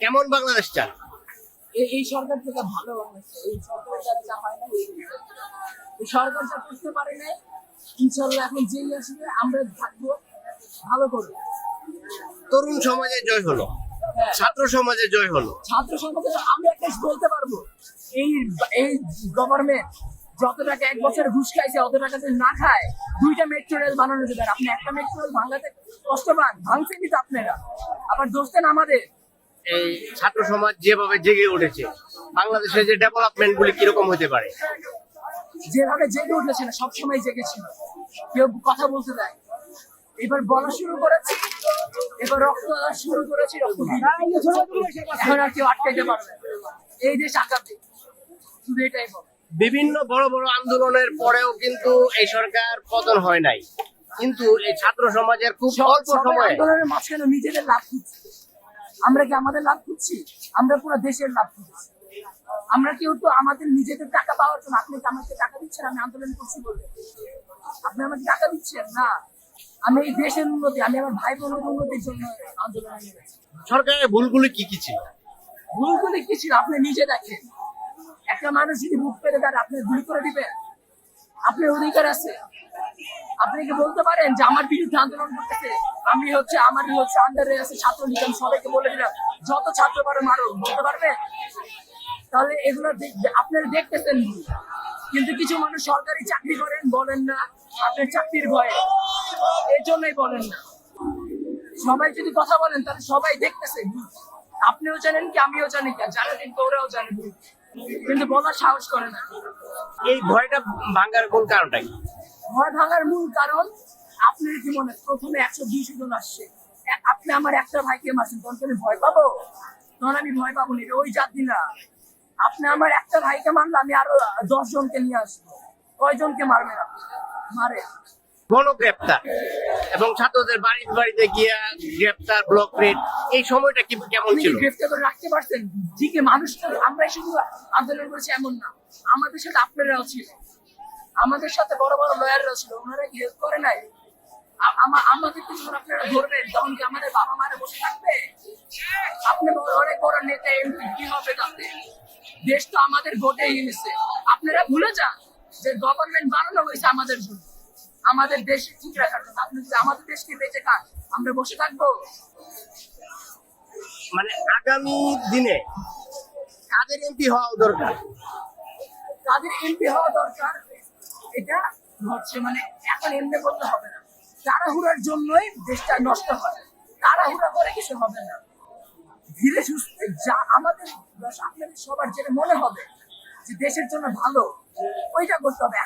কেমন বাংলাদেশ চান? এই- সরকার থেকে ভালো বাংলাদেশ। এই সরকারের দ্বারা যা হয় না এই সরকার যা করতে পারে না ইনশাল্লাহ এখন যেই আসবে আমরা থাকব ভালো করব তরুণ সমাজে জয় হলো হ্যাঁ। ছাত্র সমাজে জয় হলো। ছাত্র সমাজে আমি একটা বলতে পারব। এই এই গভর্নমেন্ট যত টাকা এক বছর ঘুষ খাইছে অত টাকা যদি না খায় দুইটা মেট্রো রেল বানানো যেতে পারে আপনি একটা মেট্রো রেল ভাঙাতে কষ্ট পান ভাঙছেনই তো আপনারা। আবার দোষ আমাদের। এই ছাত্র সমাজ যেভাবে জেগে উঠেছে বাংলাদেশের যে ডেভেলপমেন্ট গুলি কীরকম হতে পারে? যেভাবে জেগে উঠেছে না সবসময় জেগেছিল কেউ কথা বলতে দেয়। এবার বলা শুরু করেছে। এবার রক্ত শুরু করেছে এখন আর কেউ আটকাইতে পারবে। এই দেশ আগাবে শুধু এটাই বল বিভিন্ন বড় বড় আন্দোলনের পরেও কিন্তু এই সরকার পতন হয় নাই। কিন্তু এই ছাত্র সমাজের খুব অল্প সময়ে আন্দোলনের মাঝখানে নিজেদের লাভ আমরা কি আমাদের লাভ খুঁজছি? আমরা পুরো দেশের লাভ খুঁজছি। আমরা কেউ তো আমাদের নিজেদের টাকা পাওয়ার জন্য আপনি আমাকে টাকা দিচ্ছেন? আমি আন্দোলন করছি বলে। আপনি আমাকে টাকা দিচ্ছেন? না। আমি এই দেশের উন্নতি আমি আমার ভাই বোনের উন্নতির জন্য আন্দোলন সরকারের ভুলগুলি কি কি ছিল? ভুলগুলি কি ছিল? আপনি নিজে দেখেন। একটা মানুষ যদি বুক পেরে তার আপনি গুলি করে দিবেন। আপনার অধিকার আছে। আপনি কি বলতে পারেন যে আমার বিরুদ্ধে আন্দোলন করতেছে? আমি হচ্ছে আমার হচ্ছে আন্ডারে আছে ছাত্র আমি সবাইকে বলে দিলাম, যত ছাত্র পারে মারো বলতে পারবে? তাহলে এগুলো আপনারা দেখতেছেন কিন্তু কিছু মানুষ সরকারি চাকরি করেন, বলেন না, আপনার চাকরির ভয়ে। এই জন্যই বলেন না। সবাই যদি কথা বলেন, তাহলে সবাই দেখতেছে। আপনিও জানেন কি, আমিও জানি কি যারা দেখবে ওরাও জানে। কিন্তু বলার সাহস করে না। এই ভয়টা ভাঙার কোন কারণটা কি? ভয় ভাঙার মূল কারণ আপনার কি মনে প্রথমে একশো দুইশো জন আসছে। আপনি আমার একটা ভাইকে মারছেন তখন আমি ভয় পাবো? তখন আমি ভয় পাবো না ওই জাতি না। আপনি আমার একটা ভাইকে মারলে আমি আরও দশ জনকে নিয়ে আসব। কয়জনকে মারবে না মারে গণগ্রেপ্তার এবং ছাত্রদের বাড়িতে বাড়িতে গিয়া গ্রেপ্তার ব্লক রেট এই সময়টা কি কেমন আপনি ছিল? গ্রেফতার করে রাখতে পারছেন? ঠিকই মানুষ তো আমরাই শুধু আন্দোলন করেছি এমন না আমাদের সাথে আপনারাও ছিল আমাদের সাথে বড় বড় লয়াররাও ছিল ওনারা হেল্প করে নাই। আ- আমা- আমাদেরকে আপনারা ধরবেন তখন কি আমাদের বাবা মারা বসে থাকবে? আপনি বড় অনেক বড় নেতা এমপি কি হবে তাতে? দেশ তো আমাদের ভোটে এনেছে। আপনারা ভুলে যান যে গভর্নমেন্ট বানানো হয়েছে আমাদের জন্য। আমাদের দেশ ঠিক রাখার জন্য। আপনি যদি আমাদের দেশকে বেঁচে খান আমরা বসে থাকব। মানে আগামী দিনে কাদের এমপি হওয়া দরকার? তাদের এমপি হওয়া দরকার? এটা হচ্ছে মানে এখন এমনি করতে হবে না। তাড়াহুড়ার জন্যই দেশটা নষ্ট হয়। তাড়াহুড়া করে কিছু হবে না। ধীরে সুস্থে যা আমাদের আপনাদের সবার যেটা মনে হবে যে দেশের জন্য ভালো, ওইটা করতে হবে।